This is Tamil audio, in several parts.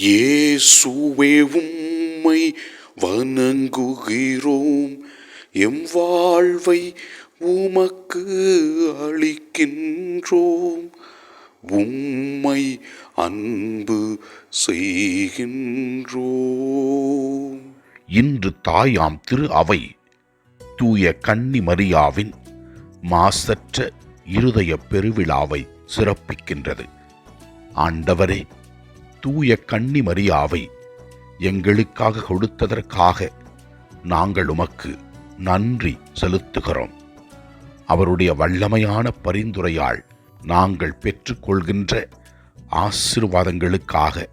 இயேசுவே உம்மை வணங்குகிறோம். எம் வாழ்வை உமக்கு அளிக்கின்றோம். உம்மை அன்பு செய்கின்றோம். இன்று தாயாம் திரு அவை தூய கன்னி மரியாவின் மாசற்ற இருதய பெருவிழாவை சிறப்பிக்கின்றது. ஆண்டவரே தூய கன்னி மரியாவை எங்களுக்காக கொடுத்ததற்காக நாங்கள் உமக்கு நன்றி செலுத்துகிறோம். அவருடைய வல்லமையான பரிந்துரையால் நாங்கள் பெற்றுக்கொள்கின்ற ஆசிர்வாதங்களுக்காக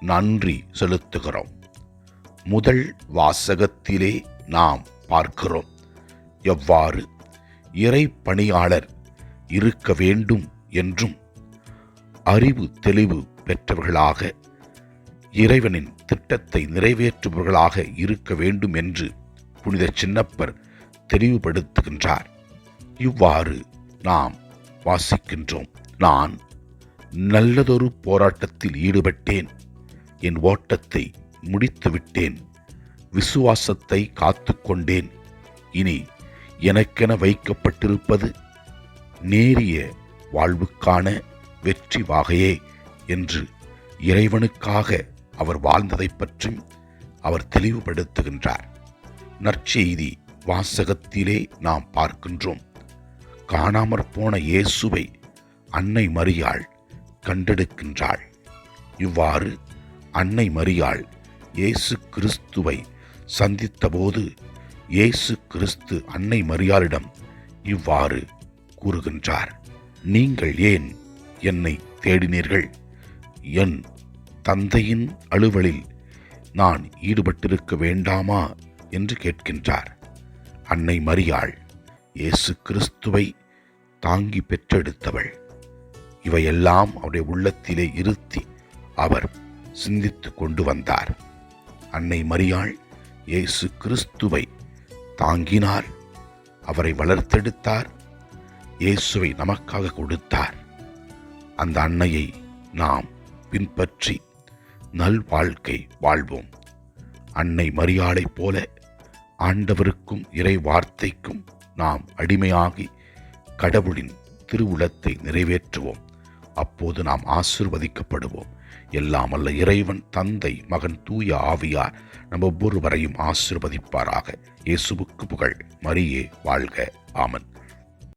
நன்றி செலுத்துகிறோம். முதல் வாசகத்திலே நாம் பார்க்கிறோம். எவ்வாறு? இறை பணியாளர் இருக்க வேண்டும் என்றும் அறிவு தெளிவு பெற்றவர்களாக இறைவனின் திட்டத்தை நிறைவேற்றுபவர்களாக இருக்க வேண்டும் என்று புனித சின்னப்பர் தெளிவுபடுத்துகின்றார் இவ்வாறு நாம் வாசிக்கின்றோம். நான் நல்லதொரு போராட்டத்தில் ஈடுபட்டேன். என் ஓட்டத்தை முடித்துவிட்டேன். விசுவாசத்தை காத்துக்கொண்டேன். இனி எனக்கென வைக்கப்பட்டிருப்பது நேரிய வாழ்வுக்கான வெற்றி வாகையே என்று இறைவனுக்காக அவர் வாழ்ந்ததைப் பற்றும் அவர் தெளிவுபடுத்துகின்றார். நற்செய்தி வாசகத்திலே நாம் பார்க்கின்றோம். காணாமற் போன இயேசுவை அன்னை மரியாள் கண்டெடுக்கின்றாள். இவ்வாறு அன்னை மரியாள் இயேசு கிறிஸ்துவை சந்தித்தபோது இயேசு கிறிஸ்து அன்னை மரியாளிடம் இவ்வாறு கூறுகின்றார். நீங்கள் ஏன் என்னை தேடினீர்கள்? என் தந்தையின் அலுவலில் நான் ஈடுபட்டிருக்க வேண்டாமா என்று கேட்கின்றார். அன்னை மரியாள் இயேசு கிறிஸ்துவை தாங்கி பெற்றெடுத்தவள். இவையெல்லாம் அவருடைய உள்ளத்திலே இருத்தி அவர் சிந்தித்து கொண்டு வந்தார். அன்னை மரியாள் இயேசு கிறிஸ்துவை தாங்கினார் அவரை வளர்த்தெடுத்தார் இயேசுவை நமக்காக கொடுத்தார். அந்த அன்னையை நாம் பின்பற்றி நல் வாழ்க்கை வாழ்வோம். அன்னை மரியாளைப் போல ஆண்டவருக்கும் இறை வார்த்தைக்கும் நாம் அடிமையாகி கடவுளின் திருவுளத்தை நிறைவேற்றுவோம். அப்போது நாம் ஆசிர்வதிக்கப்படுவோம். எல்லாம் அல்ல இறைவன் தந்தை மகன் தூய ஆவியார் நம் ஒவ்வொருவரையும் ஆசிர்வதிப்பாராக. இயேசுவுக்கு புகழ். மரியே வாழ்க. ஆமன்.